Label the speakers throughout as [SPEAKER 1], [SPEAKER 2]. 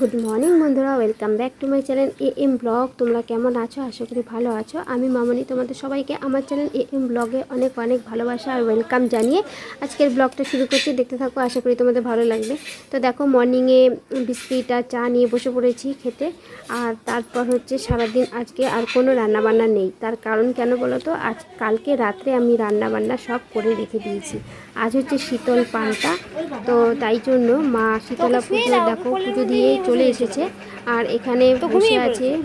[SPEAKER 1] Good morning বন্ধুরা welcome back to my channel A M vlog তোমরা কেমন আছো? আশা করি ভালো আছো। আমি মামনি, তোমাদের সবাইকে আমার চ্যানেল এ এম ব্লগে অনেক অনেক ভালোবাসা আর ওয়েলকাম জানিয়ে আজকের ব্লগটা শুরু করছি। দেখতে থাকো, আশা করি তোমাদের ভালো লাগবে। তো দেখো মর্নিংয়ে বিস্কিট আর চা নিয়ে বসে পড়েছি খেতে। আর তারপর হচ্ছে সারাদিন আজকে আর কোনো রান্নাবান্না নেই। তার কারণ কেন বলো তো? আজ, কালকে রাত্রে আমি রান্নাবান্না সব করে রেখে দিয়েছি। আজ হচ্ছে শীতল পান্তা। তো তাই জন্য মা শীতলা পুজো দেখো, পুজো দিয়ে চলে এসেছে। আর এখানে বসে আছে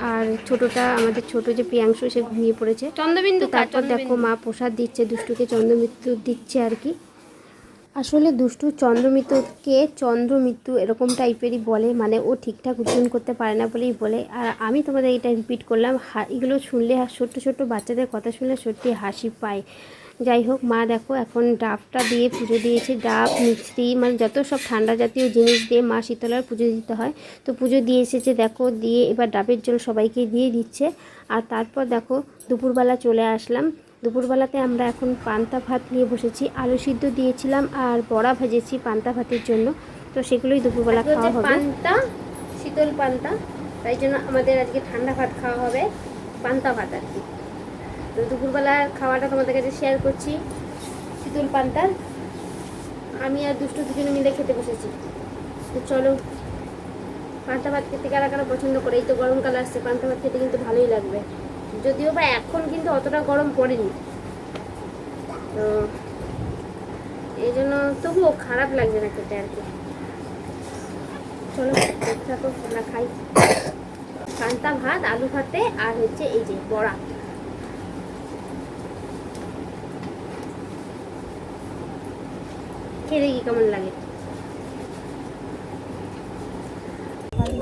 [SPEAKER 1] আর ছোটটা আমাদের ছোট যে প্রিয়াংশু সে ঘুমিয়ে পড়েছে। চন্দ্রবিন্দু তারপর দেখো মা প্রসাদ দিচ্ছে দুষ্টুকে চন্দ্রমৃত্যু দিচ্ছে আর কি। আসলে দুষ্টু চন্দ্রমিত্রকে চন্দ্রমৃত্যু এরকম টাইপেরই বলে মানে ও ঠিকঠাক উচ্চারণ করতে পারে না বলেই বলে। আর আমি তোমাদের এটা রিপিট করলাম হা- এগুলো শুনলে ছোট্ট ছোট্ট বাচ্চাদের কথা শুনলে সত্যি হাসি পায়। যাই হোক মা দেখো এখন ডাবটা দিয়ে পুজো দিয়েছে। ডাব মিষ্টি মানে যত সব ঠান্ডা জাতীয় জিনিস দিয়ে মা শীতলার পুজো দিতে হয়। তো পুজো দিয়ে এসেছে দেখো দিয়ে এবার ডাবের জল সবাইকে দিয়ে দিচ্ছে। আর তারপর দেখো দুপুরবেলা চলে আসলাম। দুপুরবেলাতে আমরা এখন পান্তা ভাত নিয়ে বসেছি। আলু সিদ্ধ দিয়েছিলাম আর বড়া ভেজেছি পান্তা ভাতের জন্য। তো সেগুলোই দুপুরবেলা খাওয়া হবে। পান্তা শীতল পান্তা। তাই জন্য আমাদের আজকে ঠান্ডা ভাত খাওয়া হবে। পান্তা ভাত আর কি। দুপুরবেলার খাওয়াটা তোমাদের কাছে শেয়ার করছি। শীতল পান্তার আমি আর দুষ্টু দুজনে মিলে খেতে বসেছি। তো চলো, পান্তা ভাত খেতে কারা কারা পছন্দ করে? এই তো গরমকাল আসছে, পান্তা ভাত খেতে কিন্তু ভালোই লাগবে। যদিও বা এখন কিন্তু অতটা গরম পড়েনি। তো এই জন্য তবুও খারাপ লাগছে না খেতে আর কি। চলো থাকো, আমরা খাই। পান্তা ভাত, আলু ভাতে, আর হচ্ছে এই যে বড়া। খেয়ে দেখি কেমন লাগে।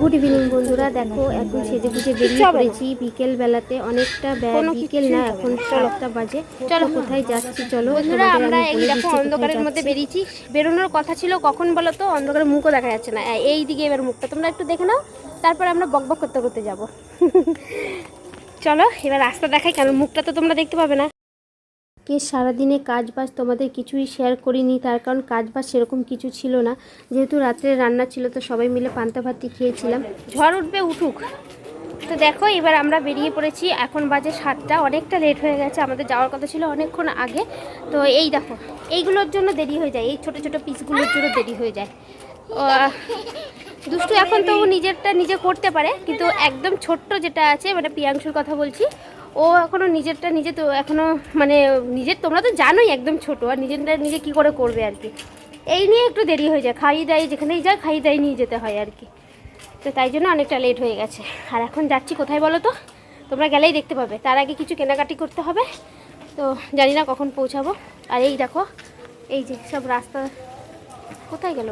[SPEAKER 1] গুড ইভিনিং বন্ধুরা দেখো এখন সেজে গুজে বেরিয়ে পড়েছি। বিকেল বেলাতে অনেকটা বিকেল না এখন বাজে। চলো। কোথায় যাচ্ছি চলো?
[SPEAKER 2] বন্ধুরা আমরা
[SPEAKER 1] আমি
[SPEAKER 2] এই দেখো অন্ধকারের মধ্যে বেরিয়েছি। বেরোনোর কথা ছিল কখন বলো তো? অন্ধকারের মুখও দেখা যাচ্ছে না। এই দিকে এবার মুখটা। তোমরা একটু দেখে নাও। তারপর আমরা বকবক করতে করতে যাব। চলো এবার রাস্তা দেখাই কারণ মুখটা তো তোমরা দেখতে পাবে না।
[SPEAKER 1] কে সারাদিনে কাজ বাজ তোমাদের কিছুই শেয়ার করিনি, তার কারণ কাজ বাজ সেরকম কিছু ছিল না। যেহেতু রাত্রে রান্না ছিল, তো সবাই মিলে পান্তা ভাতই খেয়েছিলাম।
[SPEAKER 2] ঝড় উঠবে, উঠুক। তো দেখো, এবার আমরা বেরিয়ে পড়েছি। এখন বাজে সাতটা, অনেকটা লেট হয়ে গেছে। আমাদের যাওয়ার কথা ছিল অনেকক্ষণ আগে। তো এই দেখো, এইগুলোর জন্য দেরি হয়ে যায়। এই ছোট ছোট পিসগুলোর জন্য দেরি হয়ে যায়। দুষ্টু এখন তো নিজেরটা নিজে করতে পারে। কিন্তু একদম ছোট্ট যেটা আছে মানে প্রিয়াংশুর কথা বলছি ও এখনও নিজেরটা নিজে তো এখনও মানে নিজের তোমরা তো জানোই একদম ছোট, আর নিজেরটা নিজে কি করে করবে আর কি। এই নিয়ে একটু দেরি হয়ে যায়, খাইয়ে দাই যেখানেই যায় খাইয়ে দাই নিয়ে যেতে হয় আর কি। তো তাই জন্য অনেকটা লেট হয়ে গেছে। আর এখন যাচ্ছি কোথায় বলো তো? তোমরা গেলেই দেখতে পাবে। তার আগে কিছু কেনাকাটি করতে হবে। তো জানি না কখন পৌঁছাবো। আর এই দেখো, এই যে সব রাস্তা, কোথায় গেল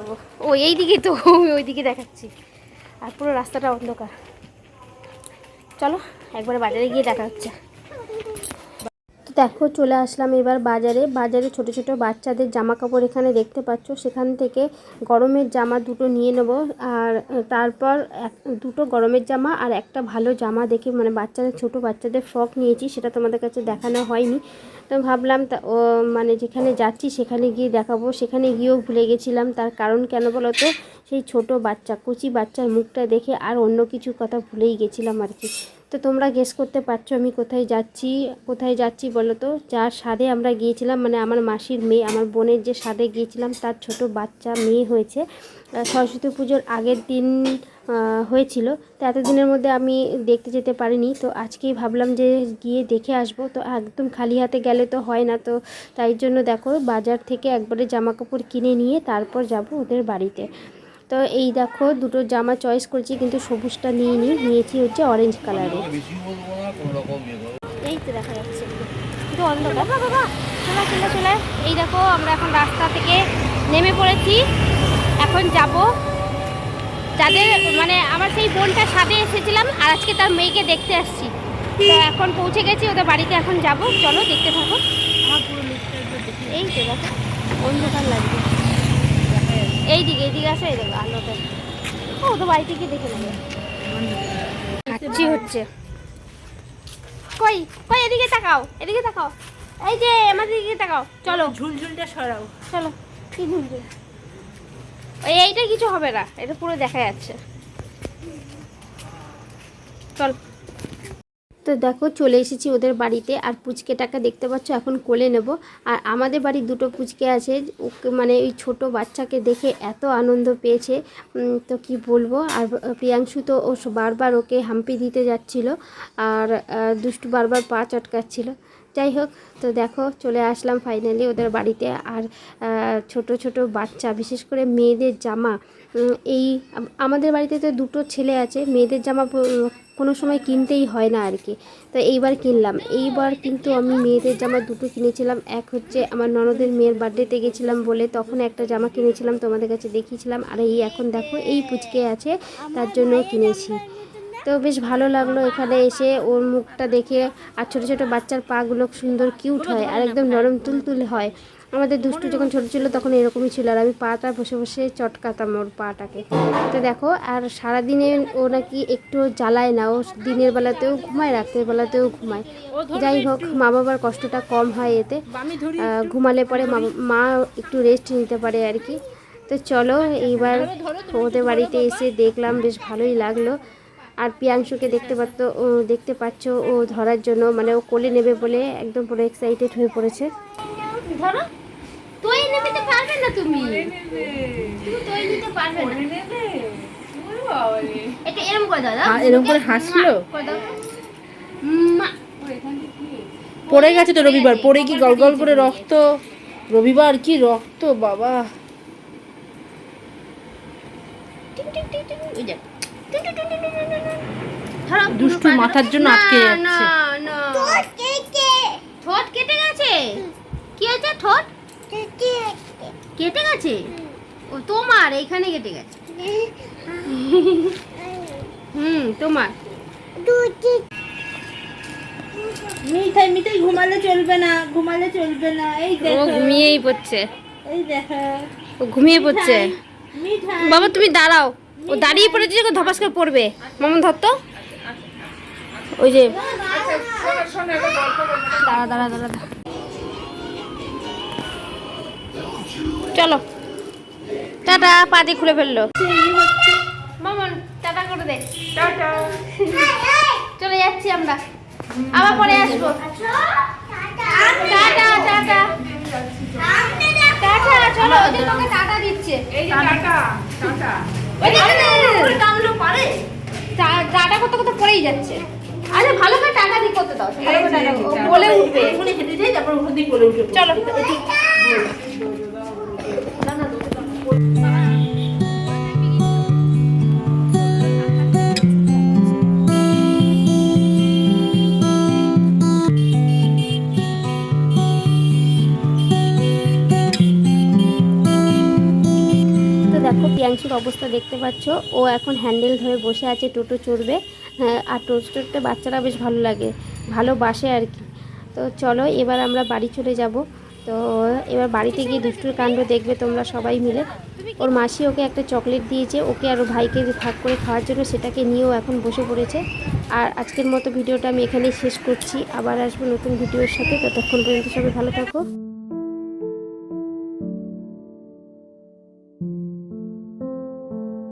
[SPEAKER 2] ও এই দিকে তো, ওই দিকে দেখাচ্ছি। আর পুরো রাস্তাটা অন্ধকার। চলো একবারে বাজারে গিয়ে দেখা হচ্ছে।
[SPEAKER 1] দেখো, চলে আসলাম এবার বাজারে। বাজারে ছোট ছোট বাচ্চাদের জামা কাপড় এখানে দেখতে পাচ্ছ। সেখান থেকে গরমের জামা দুটো নিয়ে নেব। আর তারপর এক, দুটো গরমের জামা আর একটা ভালো জামা দেখে মানে বাচ্চাদের, ছোট বাচ্চাদের ফ্রক নিয়েছি। সেটা তোমাদের কাছে দেখানো হয়নি। তো ভাবলাম তা, ও মানে যেখানে যাচ্ছি সেখানে গিয়ে দেখাবো। সেখানে গিয়েও ভুলে গেছিলাম। তার কারণ কেন বলো তো? সেই ছোট বাচ্চা, কচি বাচ্চার মুখটা দেখে আর অন্য কিছু কথা ভুলেই গেছিলাম আর কি। তো তোমরা গেস করতে পারছ আমি কোথায় যাচ্ছি কোথায় যাচ্ছি বলো তো যার স্বাদে আমরা গিয়েছিলাম মানে আমার মাসির মেয়ে, আমার বোনের যে স্বাদে গিয়েছিলাম, তার ছোট বাচ্চা মেয়ে হয়েছে। সরস্বতী পুজোর আগের দিন হয়েছিল। তো এতদিনের মধ্যে আমি দেখতে যেতে পারিনি। তো আজকেই ভাবলাম যে গিয়ে দেখে আসব। তো একদম খালি হাতে গেলে তো হয় না। তো তাই জন্য দেখো, বাজার থেকে একবারে জামা কাপড় কিনে নিয়ে তারপর যাব ওদের বাড়িতে। তো এই দেখো, দুটো জামা চয়েস করেছি, কিন্তু সবুজটা নিয়ে নিই নিয়েছি হচ্ছে অরেঞ্জ কালারে।
[SPEAKER 2] এই তো দেখা যাচ্ছে। অন্ধকার। চলে চলে চলে। এই দেখো, আমরা এখন রাস্তা থেকে নেমে পড়েছি। এখন যাব যাদের মানে আমার সেই বোনটা সাথে এসেছিলাম, আর আজকে তার মেয়েকে দেখতে আসছি। তো এখন পৌঁছে গেছি, ওদের বাড়িতে এখন যাব। চলো, দেখতে থাকো। এই তো দেখো, অন্ধকার লাগবে এই দিকে এই দিকে আসো এই দেখো আলোতে ও ওদের বাড়ি থেকে দেখে নেবে। হাঁচি হচ্ছে। কই কই এদিকে তাকাও এদিকে তাকাও। এই যে আমাদের দিকে তাকাও। চলো।
[SPEAKER 3] ঝুলঝুলটা সরাও।
[SPEAKER 2] চলো কি ঝুলঝুল? এই এইটা কিছু হবে না এটা পুরো দেখা যাচ্ছে। চল।
[SPEAKER 1] তো দেখো চলে এসেছি ওদের বাড়িতে, আর পুচকেটাকে দেখতে পাচ্ছ এখন কোলে নেব। আর আমাদের বাড়ির দুটো পুচকে আছে, ওকে মানে ওই ছোট বাচ্চাকে দেখে এত আনন্দ পেয়েছে। তো কি বলব? আর প্রিয়াংশু তো ও বারবার ওকে হাম্পি দিতে যাচ্ছিল, আর দুষ্টু বারবার পা চটকাচ্ছিল। যাই হোক, তো দেখো চলে আসলাম ফাইনালি ওদের বাড়িতে। আর ছোট ছোট বাচ্চা, বিশেষ করে মেয়েদের জামা এই আমাদের বাড়িতে তো দুটো ছেলে আছে, মেয়েদের জামা কোনো সময় কিনতেই হয় না আর কি তো এইবার কিনলাম। এইবার কিন্তু আমি মেয়েদের জামা দুটো কিনেছিলাম। এক হচ্ছে আমার ননদের মেয়ের বার্থডেতে গেছিলাম বলে তখন একটা জামা কিনেছিলাম তোমাদের কাছে দেখিয়েছিলাম। আর এই এখন দেখো, এই পুচকে আছে, তার জন্য কিনেছি। তো বেশ ভালো লাগল এখানে এসে। ওর মুখটা দেখে, আর ছোটো ছোটো বাচ্চার পাগুলো সুন্দর কিউট হয়, আর একদম নরম তুলতুলে হয়। আমাদের দুষ্টু যখন ছোটো ছিল তখন এরকমই ছিল আর আমি পাটা বসে বসে চটকাতাম ওর পাটাকে। তো দেখো, আর সারাদিনে ও নাকি একটু জ্বালায় না। ও দিনের বেলাতেও ঘুমায়, রাতের বেলাতেও ঘুমায়। যাই হোক মা বাবার কষ্টটা কম হয় এতে। ঘুমালে পরে মা একটু রেস্ট নিতে পারে আর কি। তো চলো, এইবার ওদের বাড়িতে এসে দেখলাম, বেশ ভালোই লাগল। আর পিয়াংশুকে দেখতে পাচ্ছ দেখতে পাচ্ছ ও ধরার জন্য মানে ও কোলে নেবে বলে একদম পুরো এক্সাইটেড হয়ে পড়েছে।
[SPEAKER 2] ধরো। তুই নিতে পারবে না তুমি। তুমি তুই নিতে পারবে না। এটা এরকম করে দাও
[SPEAKER 3] হ্যাঁ, এরকম করে হাসলো? পড়ে গেছে তো রবিবার পড়ে কি গল গল করে রক্ত? রবিবার কি রক্ত বাবা? দুষ্টু মাথার জন্য আটকে
[SPEAKER 2] না,
[SPEAKER 3] যাচ্ছে।
[SPEAKER 2] না। ঠোঁট কেটে গেছে? কি হয়েছে ঠোঁট? কেটে গেছে। ও তোমার এইখানে কেটে গেছে। হুম তোমার।
[SPEAKER 3] মিঠাই মিঠাই ঘুমালে চলবে না ঘুমালে চলবে না। এই
[SPEAKER 2] ও
[SPEAKER 3] দেখো।
[SPEAKER 2] ঘুমিয়েই পড়ছে।
[SPEAKER 3] এই দেখো।
[SPEAKER 2] ও ঘুমিয়ে পড়ছে। বাবা তুমি দাঁড়াও। ও দাঁড়িয়ে পড়েছে যখন ধপাস করে পড়বে। মামন ধর তো। ওই যে দাঁড়া দাঁড়া দাঁড়া। চলো। টাটা পা দিয়ে খুলে ফেলল। মামন টাটা করে দে। চলে যাচ্ছি আমরা। আবার পরে আসব। Tata tata. টাটা চলো টাটা দিচ্ছে। টাটা করতে করতে পড়েই যাচ্ছে। আরে ভালো করে টাকা দি করতে দাও। বলে উঠবে। চলো।
[SPEAKER 1] দেখো প্রিয়াংশুর অবস্থা দেখতে পাচ্ছ। ও এখন হ্যান্ডেল ধরে বসে আছে টোটো চড়বে। হ্যাঁ, আর টোটো চড়তে বাচ্চারা বেশ ভালো লাগে ভালোবাসে আর কি। তো চলো এবার আমরা বাড়ি চলে যাব। তো এবার বাড়িতে গিয়ে দুষ্টুর কাণ্ড দেখবে তোমরা সবাই মিলে। ওর মাসি ওকে একটা চকলেট দিয়েছে ওকে আর ভাইকে ভাগ করে খাওয়ার জন্য সেটাকে নিয়েও এখন বসে পড়েছে। আর আজকের মতো ভিডিওটা আমি এখানেই শেষ করছি। আবার আসব নতুন ভিডিওর সাথে ততক্ষণ পর্যন্ত সবাই ভালো থাকো।